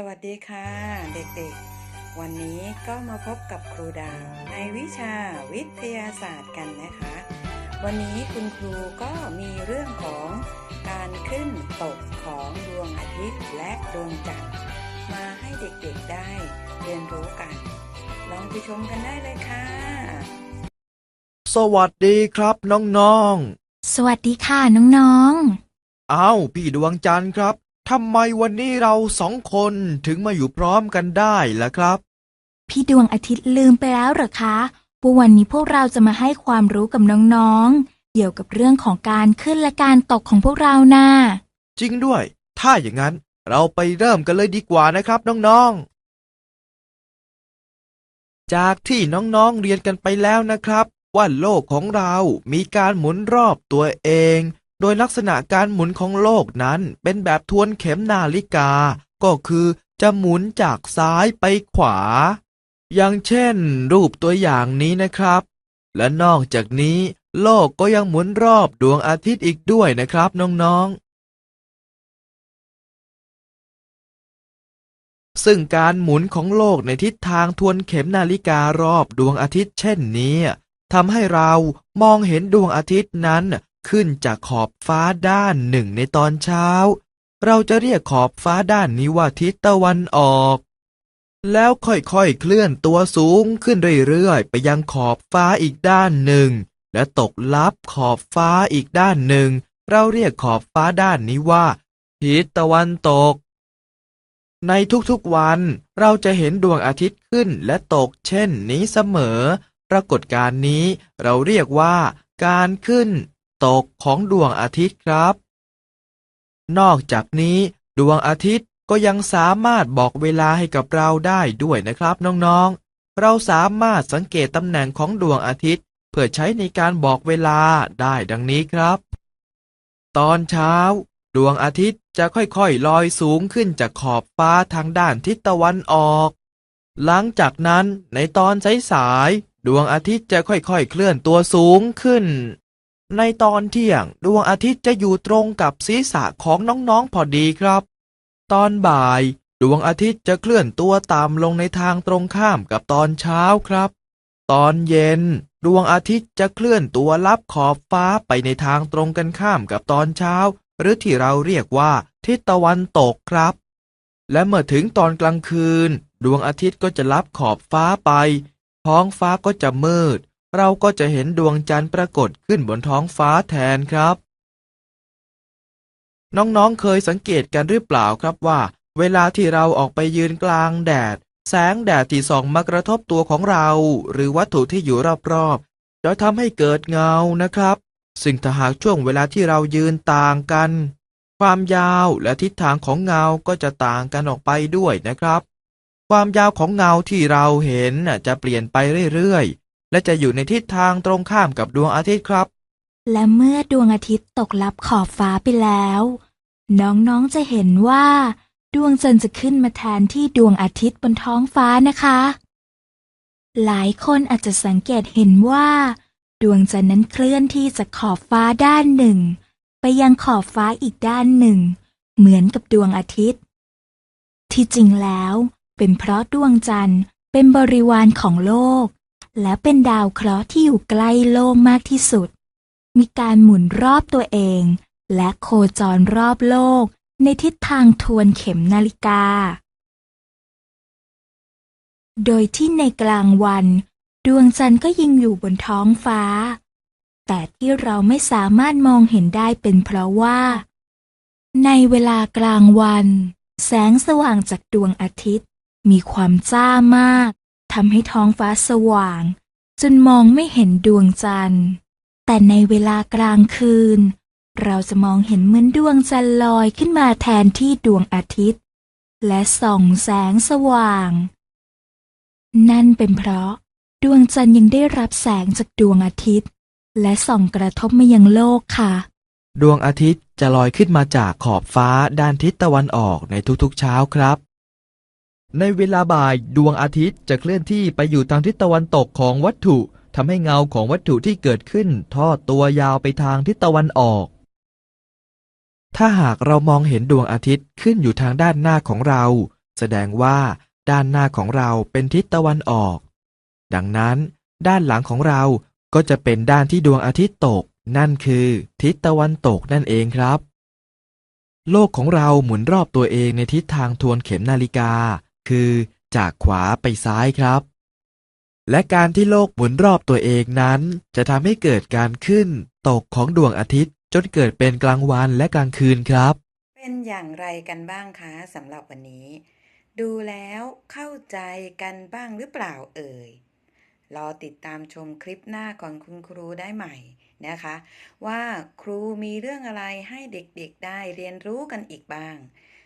สวัสดีค่ะ เด็กๆ วันนี้ก็มาพบกับครูดาวในวิชาวิทยาศาสตร์กันนะคะ วันนี้คุณครูก็มีเรื่องของการขึ้นตกของดวงอาทิตย์และดวงจันทร์มาให้เด็กๆได้เรียนรู้กัน ลองไปชมกันได้เลยค่ะ สวัสดีครับน้องสวัสดีค่ะน้องๆอ้าวพี่ดวงจันทร์ครับ ทำไมวันนี้เราสองคนถึงมาอยู่พร้อมกันได้ล่ะครับๆพี่ดวงอาทิตย์ลืมไปแล้วเหรอคะว่าวันนี้พวกเราจะมาให้ความรู้กับน้องๆ เกี่ยวกับเรื่องของการขึ้นและการตกของพวกเรานะ่ะจริงด้วย ถ้าอย่างนั้นเราไปเริ่มกันเลยดีกว่านะครับน้องๆ จากที่น้องๆเรียนกันไปแล้วนะครับ ว่าโลกของเรามีการหมุนรอบตัวเอง โดยลักษณะการหมุนของโลกนั้นเป็นแบบทวนเข็มนาฬิกา ก็คือจะหมุนจากซ้ายไปขวา อย่างเช่น รูปตัวอย่างนี้นะครับ และนอกจากนี้ โลกก็ยังหมุนรอบดวงอาทิตย์อีกด้วยนะครับน้องๆ ซึ่งการหมุนของโลกในทิศทางทวนเข็มนาฬิการอบดวงอาทิตย์เช่นนี้ทำให้เรามองเห็นดวงอาทิตย์นั้น ขึ้นจากขอบฟ้าด้านหนึ่งในตอนเช้า เราจะเรียกขอบฟ้าด้านนี้ว่าทิศตะวันออก แล้วค่อยๆเคลื่อนตัวสูงขึ้นเรื่อยๆ ไปยังขอบฟ้าอีกด้านหนึ่ง และตกลับขอบฟ้าอีกด้านหนึ่ง เราเรียกขอบฟ้าด้านนี้ว่า ทิศตะวันตก ในทุกๆวันเราจะเห็นดวงอาทิตย์ขึ้นและตกเช่นนี้เสมอ ปรากฏการณ์นี้เราเรียกว่า การขึ้น ตกของดวงอาทิตย์ครับ นอกจากนี้ดวงอาทิตย์ก็ยังสามารถบอกเวลาให้กับเราได้ด้วยนะครับน้องๆ เราสามารถสังเกตตำแหน่งของดวงอาทิตย์ เพื่อใช้ในการบอกเวลาได้ดังนี้ครับ ตอนเช้า ดวงอาทิตย์จะค่อยๆลอยสูงขึ้นจากขอบฟ้าทางด้านทิศตะวันออก หลังจากนั้นในตอนสายๆดวงอาทิตย์จะค่อยๆเคลื่อนตัวสูงขึ้น ในตอนเที่ยงดวงอาทิตย์จะอยู่ตรงกับศีรษะของน้องๆพอดีครับ ตอนบ่าย ดวงอาทิตย์จะเคลื่อนตัวต่ำลงในทางตรงข้ามกับตอนเช้าครับ ตอนเย็น ดวงอาทิตย์จะเคลื่อนตัวลับขอบฟ้าไปในทางตรงกันข้ามกับตอนเช้า หรือที่เราเรียกว่าทิศตะวันตกครับ และเมื่อถึงตอนกลางคืน ดวงอาทิตย์ก็จะลับขอบฟ้าไป ท้องฟ้าก็จะมืด เราก็จะเห็นดวงจันทร์ปรากฏขึ้นบนท้องฟ้าแทนครับ น้องๆเคยสังเกตกันหรือเปล่าครับว่า เวลาที่เราออกไปยืนกลางแดด แสงแดดที่ส่องมากระทบตัวของเรา หรือวัตถุที่อยู่รอบๆจะทำให้เกิดเงานะครับ ซึ่งถ้าหากช่วงเวลาที่เรายืนต่างกัน ความยาวและทิศทางของเงาก็จะต่างกันออกไปด้วยนะครับ ความยาวของเงาที่เราเห็นจะเปลี่ยนไปเรื่อยๆ และจะอยู่ในทิศทางตรงข้ามกับดวงอาทิตย์ครับ และเมื่อดวงอาทิตย์ตกลับขอบฟ้าไปแล้ว น้องๆจะเห็นว่า ดวงจันทร์จะขึ้นมาแทนที่ดวงอาทิตย์บนท้องฟ้านะคะ หลายคนอาจจะสังเกตเห็นว่า ดวงจันทร์นั้นเคลื่อนที่จากขอบฟ้าด้านหนึ่ง ไปยังขอบฟ้าอีกด้านหนึ่ง เหมือนกับดวงอาทิตย์ ที่จริงแล้ว เป็นเพราะดวงจันทร์เป็นบริวารของโลก และเป็นดาวเคราะห์ที่อยู่ใกล้โลกมากที่สุด มีการหมุนรอบตัวเอง และโคจรรอบโลกในทิศทางทวนเข็มนาฬิกา โดยที่ในกลางวัน ดวงจันทร์ก็ยังอยู่บนท้องฟ้า แต่ที่เราไม่สามารถมองเห็นได้เป็นเพราะว่า ในเวลากลางวัน แสงสว่างจากดวงอาทิตย์มีความจ้ามาก ทำให้ท้องฟ้าสว่าง จนมองไม่เห็นดวงจันทร์ แต่ในเวลากลางคืน เราจะมองเห็นเหมือนดวงจันทร์ลอยขึ้นมาแทนที่ดวงอาทิตย์ และส่องแสงสว่าง นั่นเป็นเพราะดวงจันทร์ยังได้รับแสงจากดวงอาทิตย์ และส่องกระทบมายังโลกค่ะ ดวงอาทิตย์จะลอยขึ้นมาจากขอบฟ้าด้านทิศตะวันออกในทุกๆเช้าครับ ในเวลาบ่ายดวงอาทิตย์จะเคลื่อนที่ไปอยู่ทางทิศตะวันตกของวัตถุทำให้เงาของวัตถุที่เกิดขึ้นทอดตัวยาวไปทางทิศตะวันออก ถ้าหากเรามองเห็นดวงอาทิตย์ขึ้นอยู่ทางด้านหน้าของเรา แสดงว่าด้านหน้าของเราเป็นทิศตะวันออก ดังนั้น ด้านหลังของเราก็จะเป็นด้านที่ดวงอาทิตย์ตก นั่นคือ ทิศตะวันตกนั่นเองครับ โลกของเราหมุนรอบตัวเองในทิศทางทวนเข็มนาฬิกา คือจากขวาไปซ้ายครับ และการที่โลกหมุนรอบตัวเองนั้น จะทำให้เกิดการขึ้น ตกของดวงอาทิตย์ จนเกิดเป็นกลางวันและกลางคืนครับ เป็นอย่างไรกันบ้างคะสำหรับวันนี้ ดูแล้วเข้าใจกันบ้างหรือเปล่าเอ่ยรอติดตามชมคลิปหน้าของคุณครูได้ใหม่นะคะ ว่าครูมีเรื่องอะไรให้เด็กๆได้เรียนรู้กันอีกบ้าง